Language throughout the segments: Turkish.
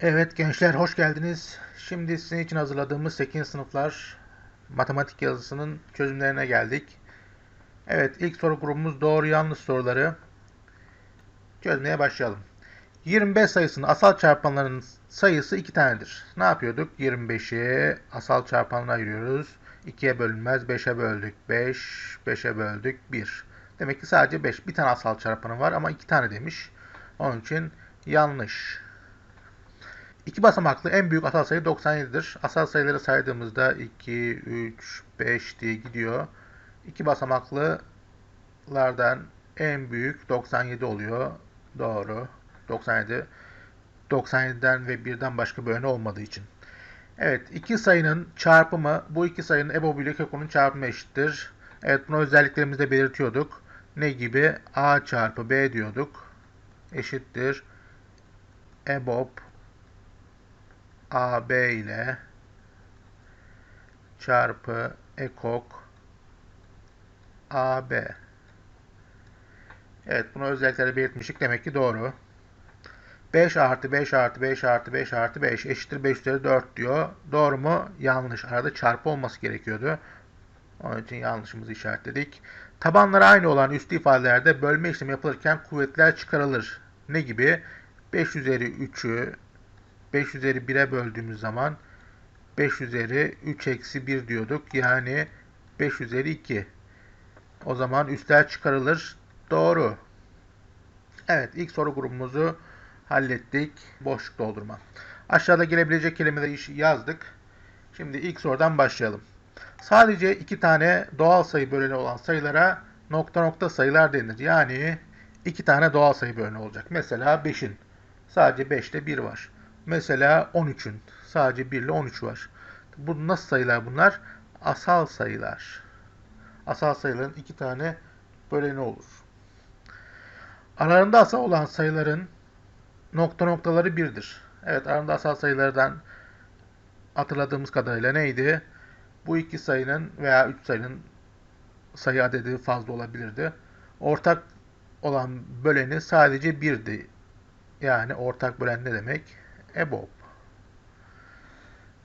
Evet gençler hoş geldiniz. Şimdi sizin için hazırladığımız 8. sınıflar matematik yazısının çözümlerine geldik. Evet ilk soru grubumuz doğru yanlış soruları çözmeye başlayalım. 25 sayısının asal çarpanlarının sayısı 2 tanedir. Ne yapıyorduk? 25'i asal çarpanına ayırıyoruz. 2'ye bölünmez 5'e böldük 5, 5'e böldük 1. Demek ki sadece 5. Bir tane asal çarpanı var ama 2 tane demiş. Onun için yanlış. İki basamaklı en büyük asal sayı 97'dir. Asal sayıları saydığımızda 2, 3, 5 diye gidiyor. İki basamaklılardan en büyük 97 oluyor. Doğru. 97. 97'den ve 1'den başka bir öne olmadığı için. Evet, iki sayının çarpımı, bu iki sayının EBOB ile KEKO'nun çarpımı eşittir. Evet, bunu özelliklerimizde belirtiyorduk. Ne gibi? A çarpı B diyorduk. Eşittir. EBOB AB ile çarpı ekok AB. Evet bunu özellikleri belirtmiştik. Demek ki doğru. 5 artı 5 artı 5 artı 5 artı 5 eşittir 5 üzeri 4 diyor. Doğru mu? Yanlış. Arada çarpı olması gerekiyordu. Onun için yanlışımızı işaretledik. Tabanları aynı olan üstü ifadelerde bölme işlemi yapılırken kuvvetler çıkarılır. Ne gibi? 5 üzeri 3'ü 5 üzeri 1'e böldüğümüz zaman 5 üzeri 3 eksi 1 diyorduk. Yani 5 üzeri 2. O zaman üstler çıkarılır. Doğru. Evet ilk soru grubumuzu hallettik. Boşluk doldurma. Aşağıda gelebilecek kelimeleri yazdık. Şimdi ilk sorudan başlayalım. Sadece iki tane doğal sayı böleni olan sayılara nokta nokta sayılar denir. Yani iki tane doğal sayı böleni olacak. Mesela 5'in sadece 5 ile 1 var. Mesela 13'ün sadece 1 ile 13 var. Bu nasıl sayılar bunlar? Asal sayılar. Asal sayıların iki tane böleni olur. Aralarında asal olan sayıların nokta noktaları birdir. Evet aralarında asal sayılardan hatırladığımız kadarıyla neydi? Bu iki sayının veya üç sayının sayı adedi fazla olabilirdi. Ortak olan böleni sadece birdi. Yani ortak bölen ne demek? EBOB.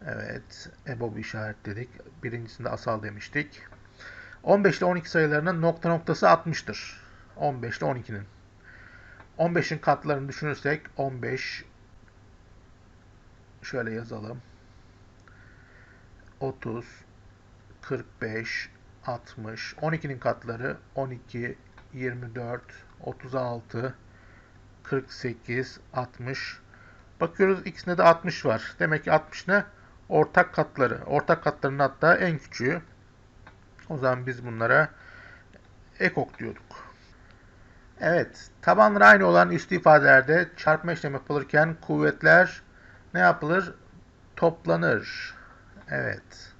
Evet, EBOB işaretledik. Birincisinde asal demiştik. 15 ile 12 sayılarının nokta noktası 60'tır. 15 ile 12'nin. 15'in katlarını düşünürsek 15 şöyle yazalım. 30 45 60 12'nin katları 12 24 36 48 60 Bakıyoruz ikisinde de 60 var. Demek ki 60 ne? Ortak katları. Ortak katlarının hatta en küçüğü. O zaman biz bunlara ekok diyorduk. Evet. Tabanları aynı olan üstü ifadelerde çarpma işlemi yapılırken kuvvetler ne yapılır? Toplanır. Evet.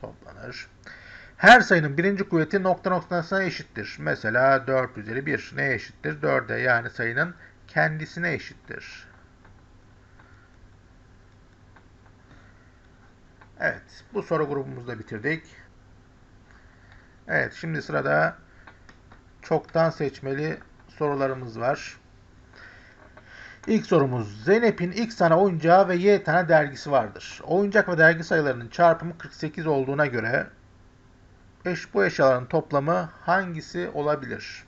Toplanır. Her sayının birinci kuvveti nokta noktasına eşittir. Mesela 4 üzeri 1 neye eşittir? 4'e yani sayının kendisine eşittir. Evet, bu soru grubumuzu da bitirdik. Evet, şimdi sırada çoktan seçmeli sorularımız var. İlk sorumuz. Zeynep'in X tane oyuncağı ve Y tane dergisi vardır. Oyuncak ve dergi sayılarının çarpımı 48 olduğuna göre Eş, bu eşyaların toplamı hangisi olabilir?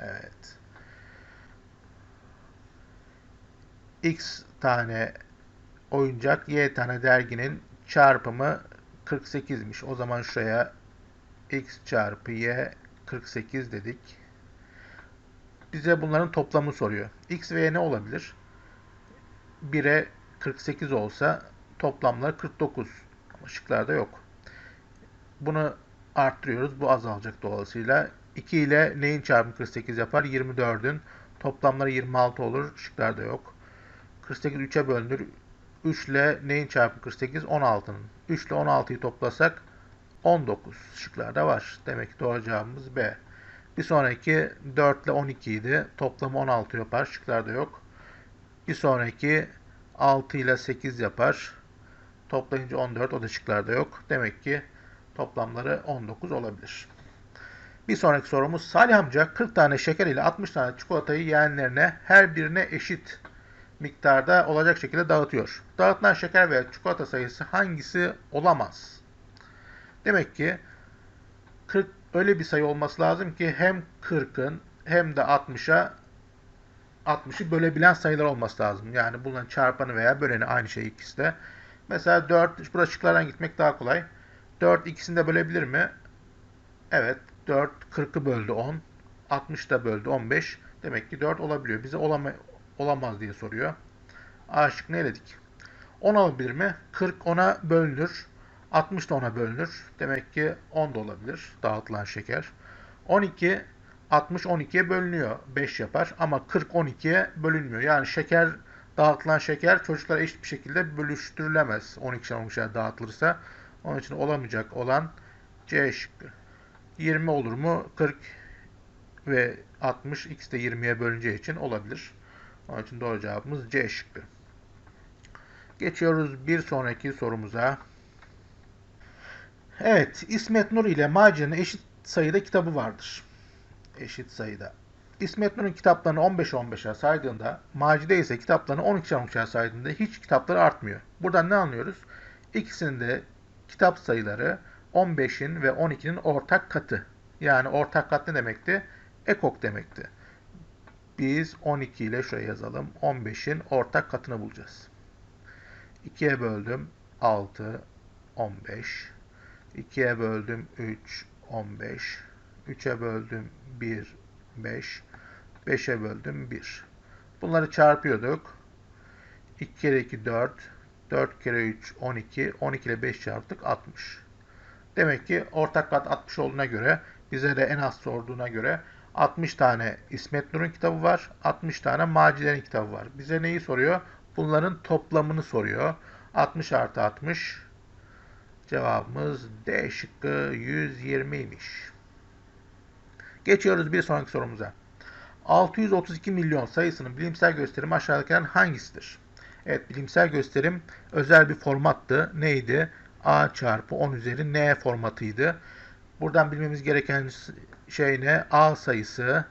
Evet. X tane oyuncak, Y tane derginin çarpımı 48'miş. O zaman şuraya X çarpı Y 48 dedik. Bize bunların toplamı soruyor. X ve Y ne olabilir? 1'e 48 olsa toplamları 49. Ama yok. Bunu arttırıyoruz. Bu azalacak dolayısıyla. 2 ile neyin çarpımı 48 yapar? 24'ün toplamları 26 olur. Şıklarda yok. 48 3'e bölünür. 3 ile neyin çarpımı 48? 16'nın. 3 ile 16'yı toplasak 19 şıklarda var. Demek ki doğru cevabımız B. Bir sonraki 4 ile 12 idi. Toplamı 16 yapar. Şıklarda yok. Bir sonraki 6 ile 8 yapar. Toplayınca 14. O da şıklarda yok. Demek ki Toplamları 19 olabilir. Bir sonraki sorumuz Salih amca 40 tane şeker ile 60 tane çikolatayı yeğenlerine her birine eşit miktarda olacak şekilde dağıtıyor. Dağıtılan şeker ve çikolata sayısı hangisi olamaz? Demek ki 40 öyle bir sayı olması lazım ki hem 40'ın hem de 60'a 60'ı bölebilen sayılar olması lazım. Yani bunların çarpanı veya böleni aynı şey ikisi de. Mesela 4, burada şıklardan gitmek daha kolay. 4 ikisini de bölebilir mi? Evet. 4 40'ı böldü 10. 60 da böldü 15. Demek ki 4 olabiliyor. Bize olama, olamaz diye soruyor. A şıkkını eledik. 10 alabilir mi? 40 10'a bölünür. 60 da 10'a bölünür. Demek ki 10 da olabilir dağıtılan şeker. 12 60 12'ye bölünüyor. 5 yapar ama 40 12'ye bölünmüyor. Yani şeker dağıtılan şeker çocuklara eşit bir şekilde bölüştürülemez. 12'şer 12'şer dağıtılırsa. Onun için olamayacak olan C şıkkı. 20 olur mu? 40 ve 60 ikisi de 20'ye bölüneceği için olabilir. Onun için doğru cevabımız C şıkkı. Geçiyoruz bir sonraki sorumuza. Evet, İsmet Nur ile Maci'nin eşit sayıda kitabı vardır. Eşit sayıda. İsmet Nur'un kitaplarını 15-15'er saydığında, Macide ise kitaplarını 12-12'er saydığında hiç kitapları artmıyor. Buradan ne anlıyoruz? İkisinin de kitap sayıları 15'in ve 12'nin ortak katı. Yani ortak kat ne demekti? Ekok demekti. Biz 12 ile şuraya yazalım. 15'in ortak katını bulacağız. 2'ye böldüm 6, 15. 2'ye böldüm 3, 15. 3'e böldüm 1, 5. 5'e böldüm 1. Bunları çarpıyorduk. 2 kere 2 4. 4 kere 3 12. 12 ile 5 çarptık 60. Demek ki ortak kat 60 olduğuna göre bize de en az sorduğuna göre 60 tane İsmet Nur'un kitabı var. 60 tane Macide'nin kitabı var. Bize neyi soruyor? Bunların toplamını soruyor. 60 artı 60. Cevabımız D şıkkı 120'ymiş. Geçiyoruz bir sonraki sorumuza. 632 milyon sayısının bilimsel gösterimi aşağıdakilerden hangisidir? Evet bilimsel gösterim özel bir formattı. Neydi? A çarpı 10 üzeri N formatıydı. Buradan bilmemiz gereken şey ne? A sayısı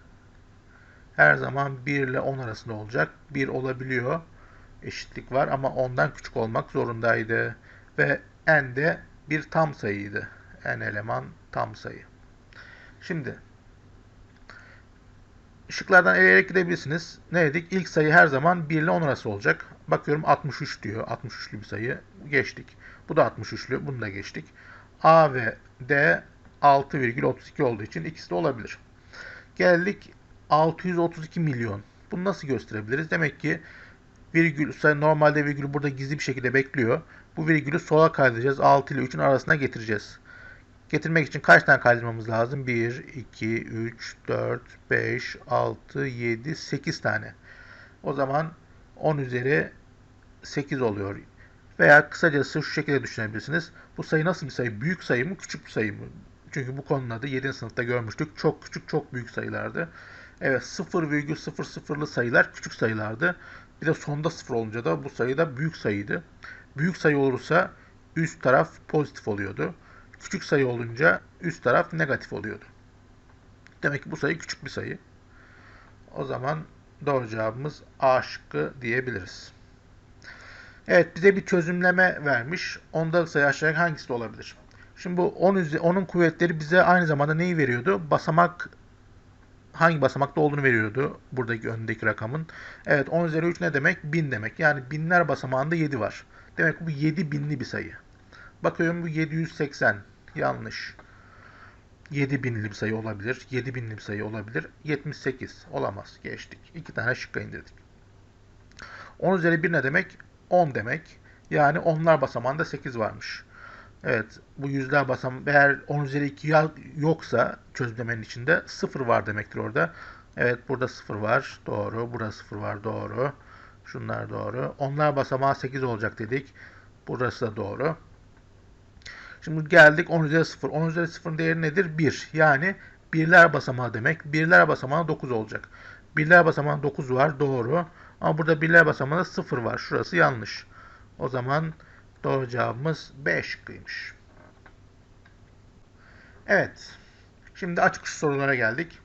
her zaman 1 ile 10 arasında olacak. 1 olabiliyor. Eşitlik var ama 10'dan küçük olmak zorundaydı. Ve N de bir tam sayıydı. N eleman tam sayı. Şimdi Işıklardan eleyerek gidebilirsiniz. Ne dedik? İlk sayı her zaman 1 ile 10 arası olacak. Bakıyorum 63 diyor. 63'lü bir sayı. Geçtik. Bu da 63'lü. Bunu da geçtik. A ve D 6,32 olduğu için ikisi de olabilir. Geldik 632 milyon. Bunu nasıl gösterebiliriz? Demek ki virgül normalde virgül burada gizli bir şekilde bekliyor. Bu virgülü sola kaydıracağız. 6 ile 3'ün arasına getireceğiz. Getirmek için kaç tane kaydırmamız lazım? 1, 2, 3, 4, 5, 6, 7, 8 tane. O zaman 10 üzeri 8 oluyor. Veya kısacası şu şekilde düşünebilirsiniz. Bu sayı nasıl bir sayı? Büyük sayı mı, küçük bir sayı mı? Çünkü bu konunun adı 7. sınıfta görmüştük. Çok küçük, çok büyük sayılardı. Evet 0,00'lı sayılar küçük sayılardı. Bir de sonda 0 olunca da bu sayı da büyük sayıydı. Büyük sayı olursa üst taraf pozitif oluyordu. Küçük sayı olunca üst taraf negatif oluyordu. Demek ki bu sayı küçük bir sayı. O zaman doğru cevabımız A şıkkı diyebiliriz. Evet bize bir çözümleme vermiş. Ondalık sayı aşağıya hangisi olabilir? Şimdi bu 10 onun kuvvetleri bize aynı zamanda neyi veriyordu? Basamak hangi basamakta olduğunu veriyordu buradaki öndeki rakamın. Evet 10 üzeri 3 ne demek? 1000 demek. Yani binler basamağında 7 var. Demek bu 7 binli bir sayı. Bakıyorum bu 780. Yanlış. 7000'li bir sayı olabilir. 7000'li bir sayı olabilir. 78. Olamaz. Geçtik. İki tane şıkka indirdik. 10 üzeri 1 ne demek? 10 demek. Yani onlar basamağında 8 varmış. Evet. Bu yüzler basamağı eğer 10 üzeri 2 yoksa çözümlemenin içinde 0 var demektir orada. Evet burada 0 var. Doğru. Burada 0 var. Doğru. Şunlar doğru. Onlar basamağı 8 olacak dedik. Burası da doğru. Şimdi geldik 10 üzeri 0. 10 üzeri 0'ın değeri nedir? 1. Yani birler basamağı demek. Birler basamağı 9 olacak. Birler basamağı 9 var. Doğru. Ama burada birler basamağında 0 var. Şurası yanlış. O zaman doğru cevabımız B şıkkıymış. Evet. Şimdi açık sorulara geldik.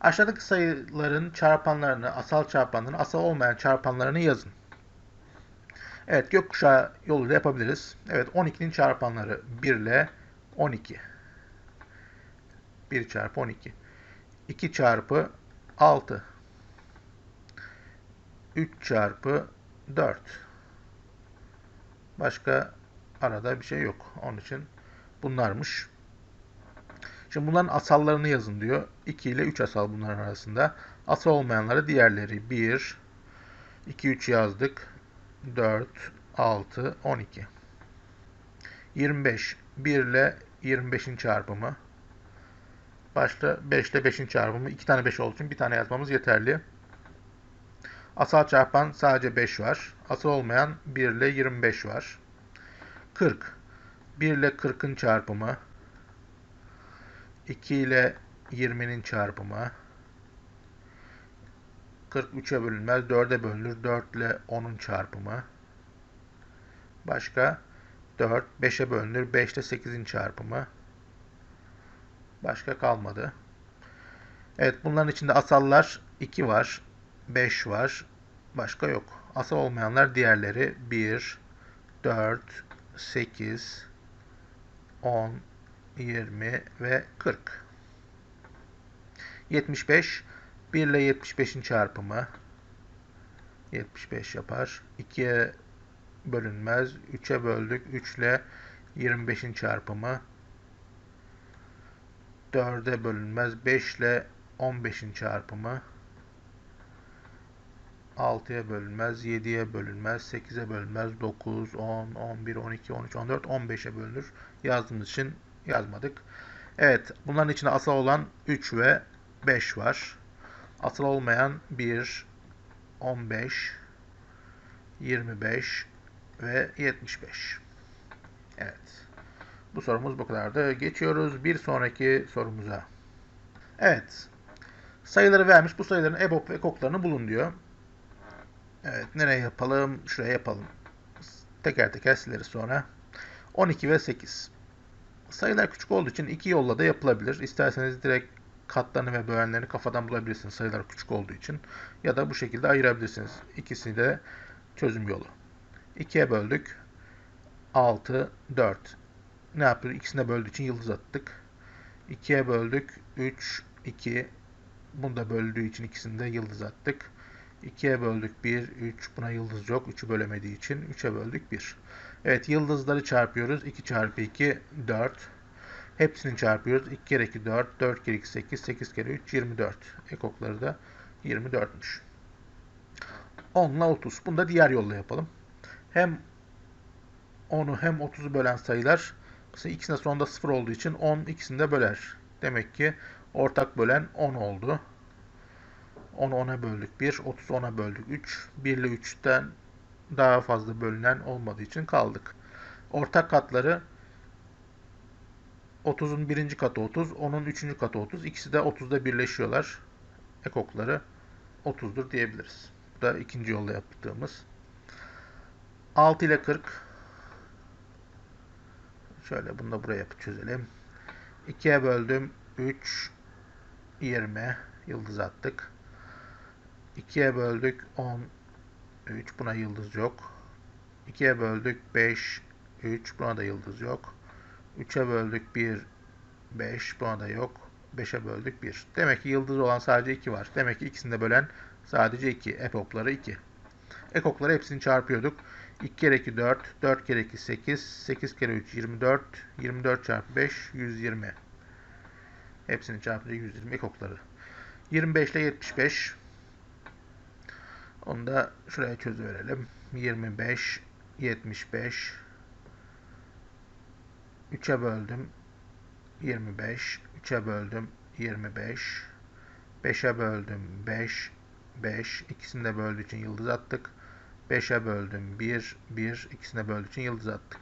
Aşağıdaki sayıların çarpanlarını, asal çarpanlarını, asal olmayan çarpanlarını yazın. Evet gökkuşağı yoluyla yapabiliriz. Evet 12'nin çarpanları 1 ile 12. 1 çarpı 12. 2 çarpı 6. 3 çarpı 4. Başka arada bir şey yok. Onun için bunlarmış. Şimdi bunların asallarını yazın diyor. 2 ile 3 asal bunların arasında. Asal olmayanları diğerleri 1, 2, 3 yazdık. 4, 6, 12. 25. 1 ile 25'in çarpımı. Başta 5 ile 5'in çarpımı. 2 tane 5 olduğu için bir tane yazmamız yeterli. Asal çarpan sadece 5 var. Asal olmayan 1 ile 25 var. 40. 1 ile 40'ın çarpımı. 2 ile 20'nin çarpımı. 43'e bölünmez. 4'e bölünür. 4 ile 10'un çarpımı. Başka 4, 5'e bölünür. 5 ile 8'in çarpımı. Başka kalmadı. Evet bunların içinde asallar 2 var. 5 var. Başka yok. Asal olmayanlar diğerleri 1, 4, 8, 10, 20 ve 40. 75 1 ile 75'in çarpımı 75 yapar. 2'ye bölünmez. 3'e böldük. 3 ile 25'in çarpımı 4'e bölünmez. 5 ile 15'in çarpımı 6'ya bölünmez, 7'ye bölünmez, 8'e bölünmez, 9, 10, 11, 12, 13, 14, 15'e bölünür. Yazdığımız için yazmadık. Evet, bunların içinde asal olan 3 ve 5 var. Asal olmayan 1, 15, 25 ve 75. Evet. Bu sorumuz bu kadardı. Geçiyoruz bir sonraki sorumuza. Evet. Sayıları vermiş. Bu sayıların EBOB ve EKOK'larını bulun diyor. Evet. Nereye yapalım? Şuraya yapalım. Teker teker sileriz sonra. 12 ve 8. Sayılar küçük olduğu için iki yolla da yapılabilir. İsterseniz direkt katlarını ve bölenlerini kafadan bulabilirsiniz sayılar küçük olduğu için. Ya da bu şekilde ayırabilirsiniz. İkisini de çözüm yolu. 2'ye böldük. 6, 4. Ne yapıyoruz? İkisini de böldüğü için yıldız attık. 2'ye böldük. 3, 2. Bunu da böldüğü için ikisini de yıldız attık. 2'ye böldük 1, 3. Buna yıldız yok. 3'ü bölemediği için 3'e böldük 1. Evet yıldızları çarpıyoruz. 2 çarpı 2, 4. Hepsini çarpıyoruz. 2 kere 2 4, 4 kere 2 8, 8 kere 3 24. Ekokları da 24'müş. 10 ile 30. Bunu da diğer yolla yapalım. Hem 10'u hem 30'u bölen sayılar mesela ikisinde sonunda 0 olduğu için 10 ikisini de böler. Demek ki ortak bölen 10 oldu. 10'u 10'a böldük 1, 30'u 10'a böldük 3. 1 ile 3'ten daha fazla bölünen olmadığı için kaldık. Ortak katları 30'un birinci katı 30, onun üçüncü katı 30. İkisi de 30'da birleşiyorlar. Ekokları 30'dur diyebiliriz. Bu da ikinci yolla yaptığımız. 6 ile 40. Şöyle bunu da buraya çözelim. 2'ye böldüm. 3, 20. Yıldız attık. 2'ye böldük. 10, 3. Buna yıldız yok. 2'ye böldük. 5, 3. Buna da yıldız yok. 3'e böldük 1, 5. Buna da yok. 5'e böldük 1. Demek ki yıldız olan sadece 2 var. Demek ki ikisini de bölen sadece 2. Epokları 2. Ekokları hepsini çarpıyorduk. 2 kere 2 4, 4 kere 2 8, 8 kere 3 24, 24 çarpı 5 120. Hepsini çarpınca 120 ekokları. 25 ile 75. Onu da şuraya çözüverelim. 25, 75, 3'e böldüm 25. 3'e böldüm 25. 5'e böldüm 5. 5. İkisini de böldüğü için yıldız attık. 5'e böldüm 1. 1. İkisini de böldüğü için yıldız attık.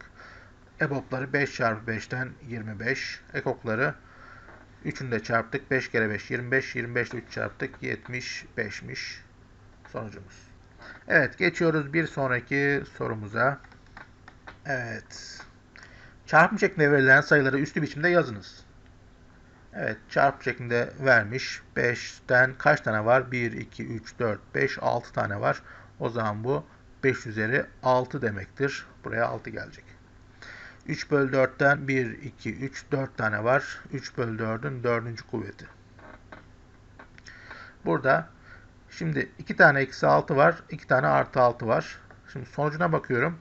EBOB'ları 5 çarpı 5'ten 25. Ekokları 3'ünü de çarptık. 5 kere 5 25. 25 ile 3 çarptık. 75'miş sonucumuz. Evet geçiyoruz bir sonraki sorumuza. Evet. Çarpım şeklinde verilen sayıları üslü biçimde yazınız. Evet çarpı şeklinde vermiş. 5'ten kaç tane var? 1, 2, 3, 4, 5, 6 tane var. O zaman bu 5 üzeri 6 demektir. Buraya 6 gelecek. 3 bölü 4'ten 1, 2, 3, 4 tane var. 3 bölü 4'ün 4. kuvveti. Burada şimdi 2 tane eksi 6 var. 2 tane artı 6 var. Şimdi sonucuna bakıyorum.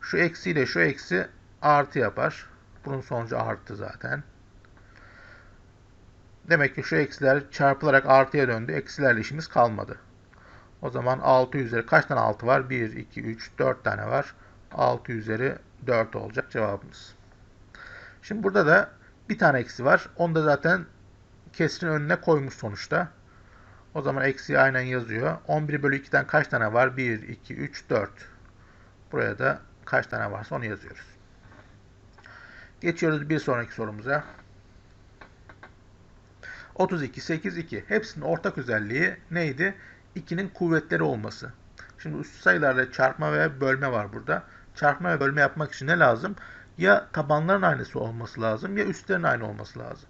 Şu eksi ile şu eksi artı yapar. Bunun sonucu artı zaten. Demek ki şu eksiler çarpılarak artıya döndü. Eksilerle işimiz kalmadı. O zaman 6 üzeri kaç tane 6 var? 1, 2, 3, 4 tane var. 6 üzeri 4 olacak cevabımız. Şimdi burada da bir tane eksi var. Onu da zaten kesrin önüne koymuş sonuçta. O zaman eksiyi aynen yazıyor. 11 bölü 2'den kaç tane var? 1, 2, 3, 4. Buraya da kaç tane varsa onu yazıyoruz. Geçiyoruz bir sonraki sorumuza. 32, 8, 2. Hepsinin ortak özelliği neydi? 2'nin kuvvetleri olması. Şimdi üst sayılarla çarpma ve bölme var burada. Çarpma ve bölme yapmak için ne lazım? Ya tabanların aynısı olması lazım ya üstlerin aynı olması lazım.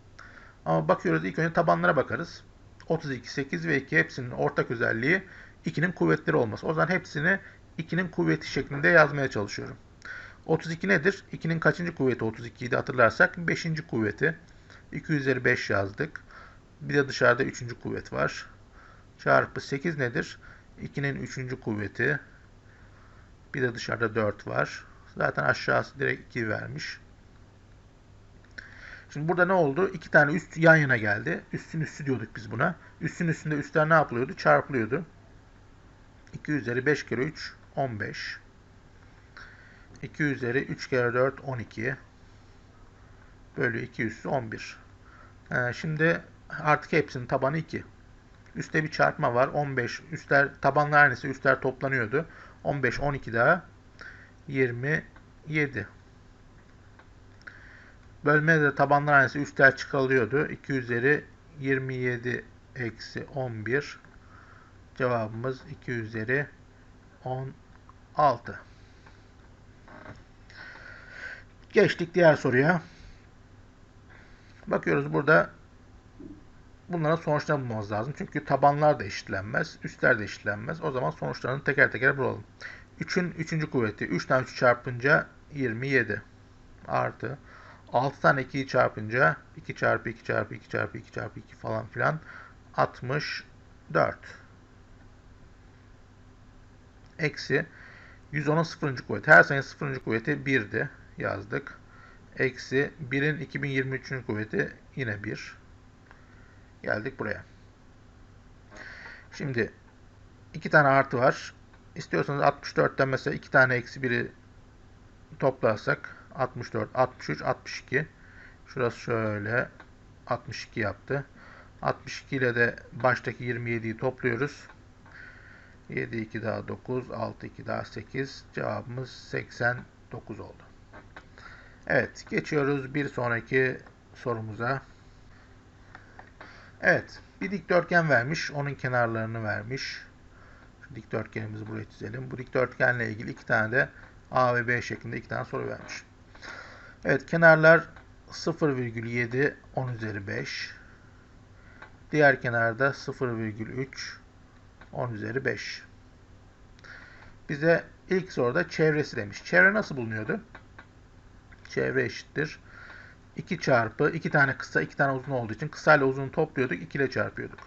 Ama bakıyoruz ilk önce tabanlara bakarız. 32, 8 ve 2 hepsinin ortak özelliği 2'nin kuvvetleri olması. O zaman hepsini 2'nin kuvveti şeklinde yazmaya çalışıyorum. 32 nedir? 2'nin kaçıncı kuvveti 32'ydi hatırlarsak? 5. kuvveti. 2 üzeri 5 yazdık. Bir de dışarıda 3. kuvvet var. Çarpı 8 nedir? 2'nin 3. kuvveti. Bir de dışarıda 4 var. Zaten aşağısı direkt 2 vermiş. Şimdi burada ne oldu? İki tane üst yan yana geldi. Üstün üstü diyorduk biz buna. Üstün üstünde üstler ne yapılıyordu? Çarpılıyordu. 2 üzeri 5 kere 3 15. 2 üzeri 3 kere 4 12. Bölü 2 üssü 11. Ee, şimdi artık hepsinin tabanı 2. Üste bir çarpma var. 15. Üstler tabanlar aynısı. Üstler toplanıyordu. 15 12 daha 27. Bölmede de tabanlar aynısı üstler çıkarılıyordu. 2 üzeri 27 eksi 11. Cevabımız 2 üzeri 16. Geçtik diğer soruya. Bakıyoruz burada bunların sonuçlarını bulmamız lazım. Çünkü tabanlar da eşitlenmez, üstler de eşitlenmez. O zaman sonuçlarını teker teker bulalım. 3'ün 3. kuvveti 3 tane 3 çarpınca 27 artı 6 tane 2'yi çarpınca 2 çarpı 2 çarpı 2 çarpı 2 çarpı 2 falan filan 64 eksi 110'un 0. kuvveti. Her sayının 0. kuvveti 1'di. Yazdık. Eksi 1'in 2023. kuvveti yine 1. Geldik buraya. Şimdi 2 tane artı var. İstiyorsanız 64'ten mesela 2 tane eksi 1'i toplarsak 64, 63, 62. Şurası şöyle 62 yaptı. 62 ile de baştaki 27'yi topluyoruz. 7, 2 daha 9, 6, 2 daha 8. Cevabımız 89 oldu. Evet, geçiyoruz bir sonraki sorumuza. Evet, bir dikdörtgen vermiş. Onun kenarlarını vermiş. Şu dikdörtgenimizi buraya çizelim. Bu dikdörtgenle ilgili iki tane de A ve B şeklinde iki tane soru vermiş. Evet, kenarlar 0,7 10 üzeri 5. Diğer kenarda 0,3 10 üzeri 5. Bize ilk soruda çevresi demiş. Çevre nasıl bulunuyordu? Çevre eşittir. 2 çarpı 2 tane kısa 2 tane uzun olduğu için kısa ile uzunu topluyorduk. 2 ile çarpıyorduk.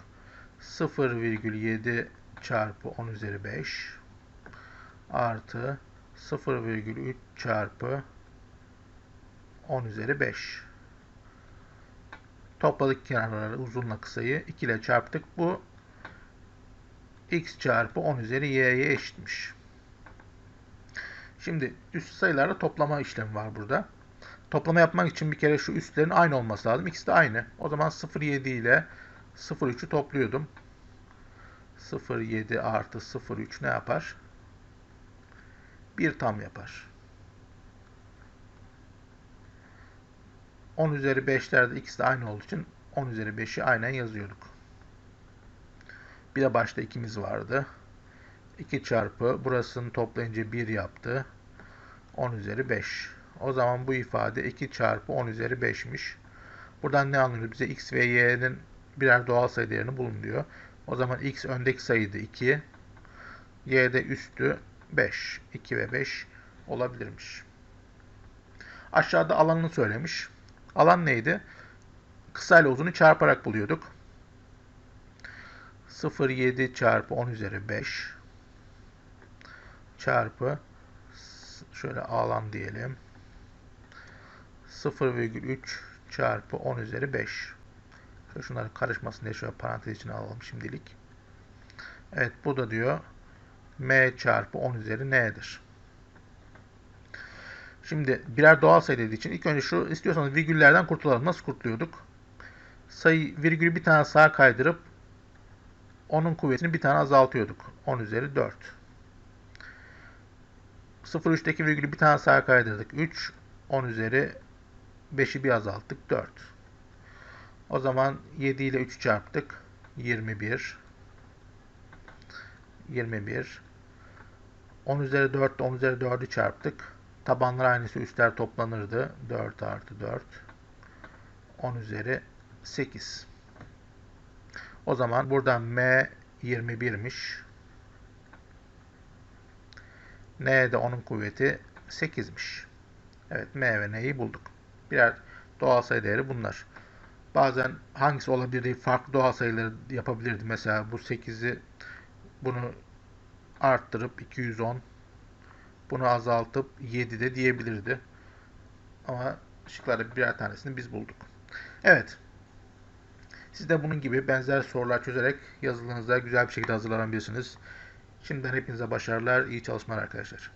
0,7 çarpı 10 üzeri 5 artı 0,3 çarpı 10 üzeri 5. Topladık kenarları uzunla kısayı 2 ile çarptık. Bu x çarpı 10 üzeri y'ye eşitmiş. Şimdi üst sayılarla toplama işlemi var burada. Toplama yapmak için bir kere şu üstlerin aynı olması lazım. İkisi de aynı. O zaman 0,7 ile 0,3'ü topluyordum. 0,7 artı 0,3 ne yapar? 1 tam yapar. 10 üzeri 5'lerde ikisi de aynı olduğu için 10 üzeri 5'i aynen yazıyorduk. Bir de başta ikimiz vardı. 2 çarpı burasını toplayınca 1 yaptı. 10 üzeri 5. O zaman bu ifade 2 çarpı 10 üzeri 5'miş. Buradan ne anlıyoruz? Bize x ve y'nin birer doğal sayı değerini bulun diyor. O zaman x öndeki sayıydı 2. Y de üstü 5. 2 ve 5 olabilirmiş. Aşağıda alanını söylemiş. Alan neydi? Kısa ile uzunu çarparak buluyorduk. 0,7 çarpı 10 üzeri 5 çarpı şöyle alan diyelim. 0,3 çarpı 10 üzeri 5. Şöyle şunların karışmasın diye şöyle parantez içine alalım şimdilik. Evet bu da diyor m çarpı 10 üzeri n'dir. Şimdi birer doğal sayı dediği için ilk önce şu istiyorsanız virgüllerden kurtulalım. Nasıl kurtuluyorduk? Sayı virgülü bir tane sağa kaydırıp onun kuvvetini bir tane azaltıyorduk. 10 üzeri 4. 0,3'teki virgülü bir tane sağa kaydırdık. 3. 10 üzeri 5'i bir azalttık. 4. O zaman 7 ile 3 çarptık. 21. 21. 10 üzeri 4 ile 10 üzeri 4'ü çarptık. Tabanlar aynısı üstler toplanırdı. 4 artı 4. 10 üzeri 8. O zaman buradan M 21'miş. N de onun kuvveti 8'miş. Evet M ve N'yi bulduk. Birer doğal sayı değeri bunlar. Bazen hangisi olabilir diye farklı doğal sayıları yapabilirdi. Mesela bu 8'i bunu arttırıp 210 bunu azaltıp 7 de diyebilirdi. Ama şıklarda birer tanesini biz bulduk. Evet. Siz de bunun gibi benzer sorular çözerek yazılınıza güzel bir şekilde hazırlanabilirsiniz. Şimdiden hepinize başarılar, iyi çalışmalar arkadaşlar.